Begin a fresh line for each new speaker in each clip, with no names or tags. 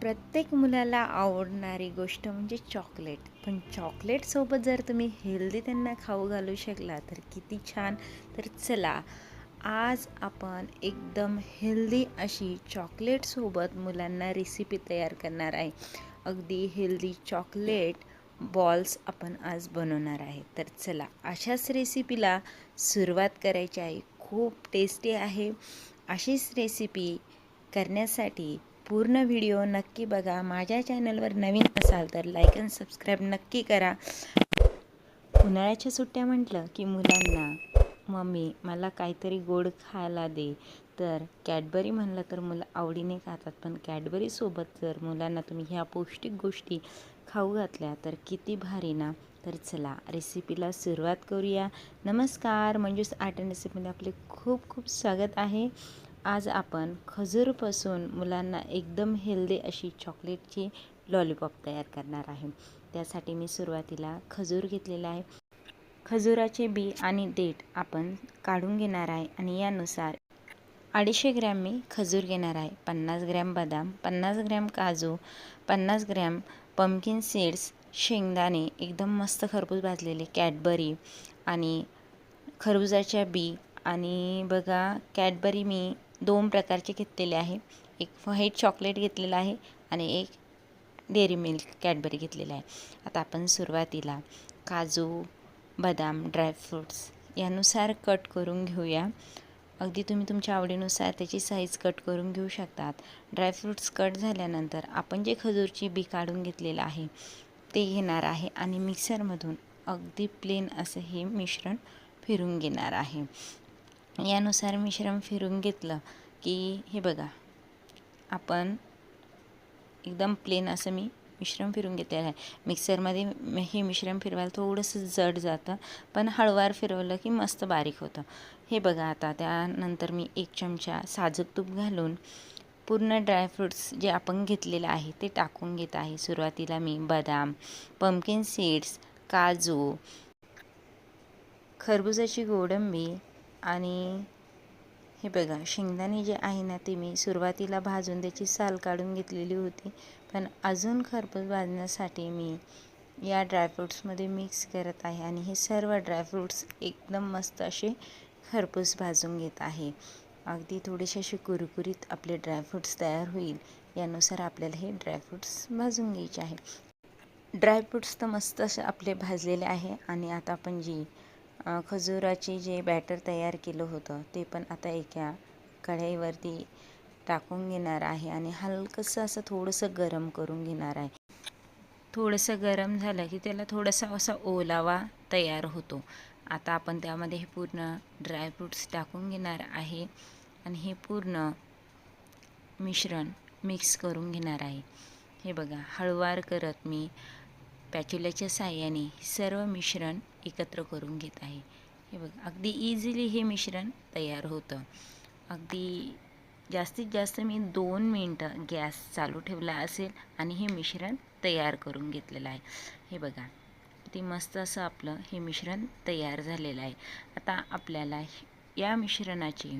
प्रत्येक मुलाला आवडणारी गोष्ट म्हणजे चॉकलेट. पण चॉकलेटसोबत जर तुम्ही हेल्दी त्यांना खाऊ घालू शकला तर किती छान. तर चला आज आपण एकदम हेल्दी अशी चॉकलेटसोबत मुलांना रेसिपी तयार करणार आहे. अगदी हेल्दी चॉकलेट बॉल्स आपण आज बनवणार आहे. तर चला अशाच रेसिपीला सुरुवात करायची आहे. खूप टेस्टी आहे. अशीच रेसिपी करण्यासाठी पूर्ण व्हिडिओ नक्की बघा. माझ्या चॅनलवर नवीन असाल तर लाईक अँड सबस्क्राईब नक्की करा. उन्हाळ्याच्या सुट्ट्या म्हटलं की मुलांना मम्मी मला काहीतरी गोड खायला दे. तर कॅडबरी म्हणलं तर मुलं आवडीने खातात पण कॅडबरीसोबत जर मुलांना तुम्ही ह्या पौष्टिक गोष्टी खाऊ घातल्या तर किती भारी ना? तर चला रेसिपीला सुरुवात करूया. नमस्कार म्हणजेच आर्ट अँड रेसिपीमध्ये आपले खूप खूप स्वागत आहे. आज आपण खजूरपासून मुलांना एकदम हेल्दी अशी चॉकलेटची लॉलीपॉप तयार करणार आहे. त्यासाठी मी सुरुवातीला खजूर घेतलेला आहे. खजुराचे बी आणि देठ आपण काढून घेणार आहे आणि यानुसार अडीचशे ग्रॅम मी खजूर घेणार आहे. पन्नास ग्रॅम बदाम पन्नास ग्रॅम काजू पन्नास ग्रॅम पम्किन सीड्स शेंगदाणे एकदम मस्त खरबूज भाजलेले कॅडबरी आणि खरबुजाच्या बी आणि बघा कॅडबरी मी दोन प्रकारचे घेतलेले आहे. एक व्हाईट चॉकलेट घेतलेलं आहे आणि एक डेअरी मिल्क कॅडबरी घेतलेलं आहे. आता आपण सुरुवातीला काजू बदाम ड्रायफ्रूट्स यानुसार कट करून घेऊया. अगदी तुम्ही तुमच्या आवडीनुसार त्याची साईज कट करून घेऊ शकतात. ड्रायफ्रूट्स कट झाल्यानंतर आपण जे खजूरची बी काढून घेतलेलं आहे ते घेणार आहे आणि मिक्सरमधून अगदी प्लेन असं हे मिश्रण फिरून घेणार आहे. यानुसार मिश्रण फिरून घेतलं की हे बघा. आपण एकदम प्लेन असं मी मिश्रण फिरून घेतलेलं आहे. मिक्सरमध्ये हे मिश्रण फिरवायला थोडंसं जड जातं पण हळवार फिरवलं की मस्त बारीक होतं. हे बघा आता त्यानंतर मी एक चमचा साजूक तूप घालून पूर्ण ड्रायफ्रूट्स जे आपण घेतलेलं आहे ते टाकून घेत आहे. सुरुवातीला मी बदाम पम्पकिन सीड्स काजू खरबुजाची गोडंबी आणि हे बघा शेंगदाणे जे आहे ना ते मी सुरुवातीला भाजून त्याची साल काढून घेतलेली होती. पण अजून खरपूस भाजण्यासाठी मी या ड्रायफ्रूट्समध्ये मिक्स करत आहे आणि हे सर्व ड्रायफ्रूट्स एकदम मस्त असे खरपूस भाजून घेत आहे. अगदी थोडेसे असे कुरकुरीत आपले ड्रायफ्रूट्स तयार होईल यानुसार आपल्याला हे ड्रायफ्रूट्स भाजून घ्यायचे आहे. ड्रायफ्रूट्स तर मस्त असे आपले भाजलेले आहे आणि आता आपण जी खजुराची जे बॅटर तयार केलं होतं ते पण आता एका कढईवरती टाकून घेणार आहे आणि हलकंसं असं थोडंसं गरम करून घेणार आहे. थोडंसं गरम झालं की त्याला थोडासा असा ओलावा तयार होतो. आता आपण त्यामध्ये हे पूर्ण ड्रायफ्रूट्स टाकून घेणार आहे आणि हे पूर्ण मिश्रण मिक्स करून घेणार आहे. हे बघा हळवार करत मी पॅच्युल्याच्या साह्याने सर्व मिश्रण एकत्र करून घेत आहे. हे बघा अगदी इझिली हे मिश्रण तयार होतं. अगदी जास्तीत जास्त मी दोन मिनटं गॅस चालू ठेवला असेल आणि हे मिश्रण तयार करून घेतलेलं आहे. हे बघा ते मस्त असं आपलं हे मिश्रण तयार झालेलं आहे. आता आपल्याला या मिश्रणाची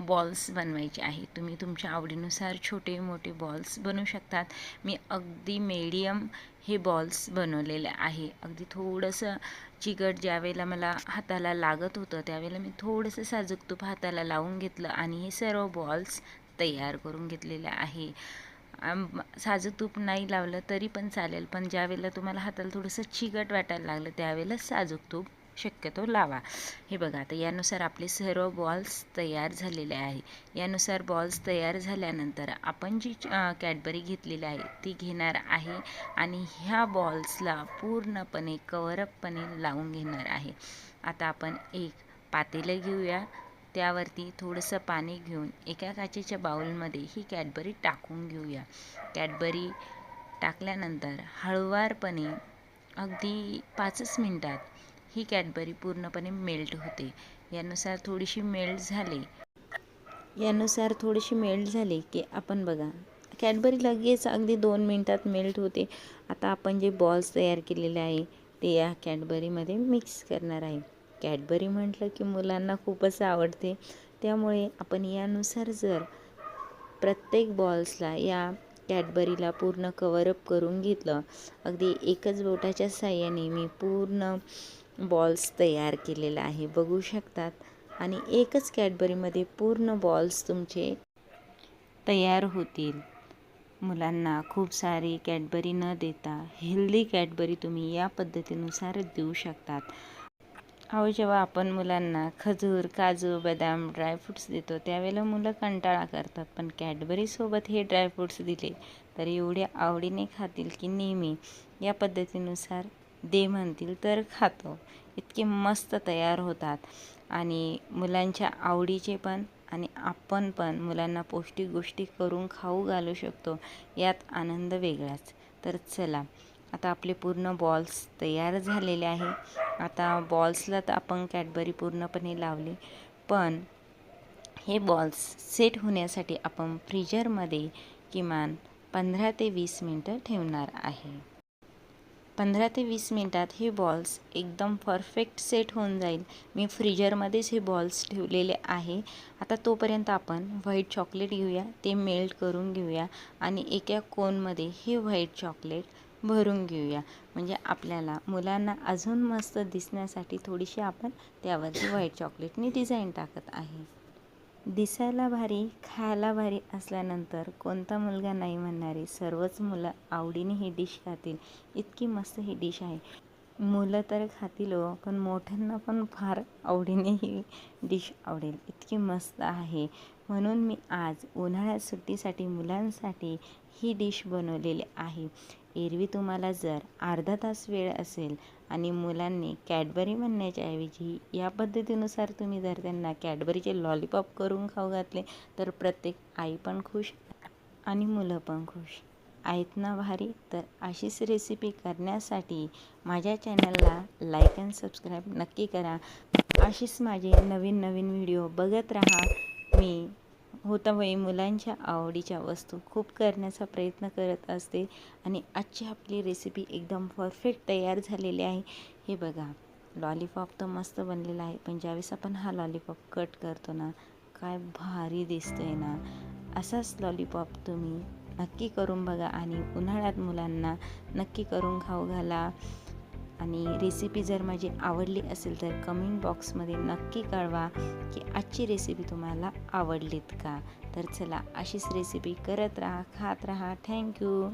बॉल्स बनवायचे आहे. तुम्ही तुमच्या आवडीनुसार छोटे मोठे बॉल्स बनवू शकतात. मी अगदी मीडियम हे बॉल्स बनवलेले आहे. अगदी थोडंसं चिकट ज्यावेळेला मला हाताला लागत होतं त्यावेळेला मी थोडंसं साजूक तूप हाताला लावून घेतलं आणि हे सर्व बॉल्स तयार करून घेतलेले आहे. साजूक तूप नाही लावलं तरी पण चालेल पण ज्यावेळेला तुम्हाला हाताला थोडंसं चिकट वाटायला लागलं त्यावेळेला साजूक तूप शक्यतो लावा. हे बघा आता यानुसार आपले सर्व बॉल्स तयार झालेले आहे. यानुसार बॉल्स तयार झाल्यानंतर आपण जी कॅडबरी घेतलेली आहे ती घेणार आहे आणि ह्या बॉल्सला पूर्णपणे कवरअपपणे लावून घेणार आहे. आता आपण एक पातेलं घेऊया. त्यावरती थोडंसं पाणी घेऊन एका काचेच्या बाउलमध्ये ही कॅडबरी टाकून घेऊया. कॅडबरी टाकल्यानंतर हळुवारपणे अगदी पाचच मिनटात ही कॅडबरी पूर्णपणे मेल्ट होते. यानुसार थोडीशी मेल्ट झाली. यानुसार थोडीशी मेल्ट झाली की आपण बघा कॅडबरी लगेच अगदी दोन मिनटात मेल्ट होते. आता आपण जे बॉल्स तयार केलेले आहे ते या कॅडबरीमध्ये मिक्स करणार आहे. कॅडबरी म्हटलं की मुलांना खूपच आवडते. त्यामुळे आपण यानुसार जर प्रत्येक बॉल्सला या कॅडबरीला पूर्ण कवरअप करून घेतलं अगदी एकच बोटाच्या साह्याने मी पूर्ण बॉल्स तयार केलेला आहे. बघू शकतात. आणि एकच कॅडबरीमध्ये पूर्ण बॉल्स तुमचे तयार होतील. मुलांना खूप सारी कॅडबरी न देता हेल्दी कॅडबरी तुम्ही या पद्धतीनुसार देऊ शकतात. अहो जेव्हा आपण मुलांना खजूर काजू बदाम ड्रायफ्रूट्स देतो त्यावेळेला मुलं कंटाळा करतात. पण कॅडबरीसोबत हे ड्रायफ्रूट्स दिले तर एवढ्या आवडीने खातील की नेहमी या पद्धतीनुसार दे म्हणतील तर खातो. इतके मस्त तयार होतात. आणि मुलांच्या आवडीचे पण आणि आपण पण मुलांना पौष्टिक गोष्टी करून खाऊ घालू शकतो. यात आनंद वेगळाच. तर चला आता आपले पूर्ण बॉल्स तयार झालेले आहे. आता बॉल्सला तर आपण कॅडबरी पूर्णपणे लावली. पण हे बॉल्स सेट होण्यासाठी आपण फ्रीजरमध्ये किमान पंधरा ते वीस मिनटं ठेवणार आहे. पंधरा ते वीस मिनटात हे बॉल्स एकदम परफेक्ट सेट होऊन जाईल. मी फ्रीजरमध्येच हे बॉल्स ठेवलेले आहे. आता तोपर्यंत आपण व्हाईट चॉकलेट घेऊया ते मेल्ट करून घेऊया आणि एका कोनमध्ये हे व्हाईट चॉकलेट भरून घेऊया. म्हणजे आपल्याला मुलांना अजून मस्त दिसण्यासाठी थोडीशी आपण त्यावरती व्हाईट चॉकलेटनी डिझाईन टाकत आहे. दिसायला भारी खायला भारी असल्यानंतर कोणता मुलगा नाही म्हणणारे सर्वच मुलं आवडीने ही डिश खातील. इतकी मस्त ही डिश आहे. मुलं तर खातील हो पण मोठ्यांना पण फार आवडीने ही डिश आवडेल. इतकी मस्त आहे. म्हणून मी आज उन्हाळ्यात सुट्टीसाठी मुलांसाठी ही डिश बनवलेली आहे. एरवी तुम्हाला जर अर्धा तास वेळ असेल आणि मुलांनी कॅडबरी म्हणण्याच्या ऐवजी या पद्धतीनुसार तुम्ही जर त्यांना कॅडबरीचे लॉलीपॉप करून खाऊ घातले तर प्रत्येक आई पण खुश आणि मुलं पण खुश. आहेत ना भारी? तर अशीच रेसिपी करण्यासाठी माझ्या चॅनलला लाईक अँड सबस्क्राईब नक्की करा. अशीच माझे नवीन नवीन व्हिडिओ बघत राहा. मी होता मुलांच्या आवडीच्या वस्तू. खूप करण्याचा प्रयत्न करत असते आणि आजची आपली रेसिपी एकदम परफेक्ट तयार झालेली आहे. हे बघा लॉलीपॉप तर मस्त बनलेला आहे. पण ज्यावेळेस आपण हा लॉलीपॉप कट करतो ना काय भारी दिसतो आहे ना. असाच लॉलीपॉप तुम्ही नक्की करून बघा आणि उन्हाळ्यात मुलांना नक्की करून खाऊ घाला. आणि रेसिपी जर माझी आवडली असेल तर कमेंट बॉक्समध्ये नक्की कळवा की आजची रेसिपी तुम्हाला आवडलीत का? तर चला अशीच रेसिपी करत राहा खात राहा. थँक्यू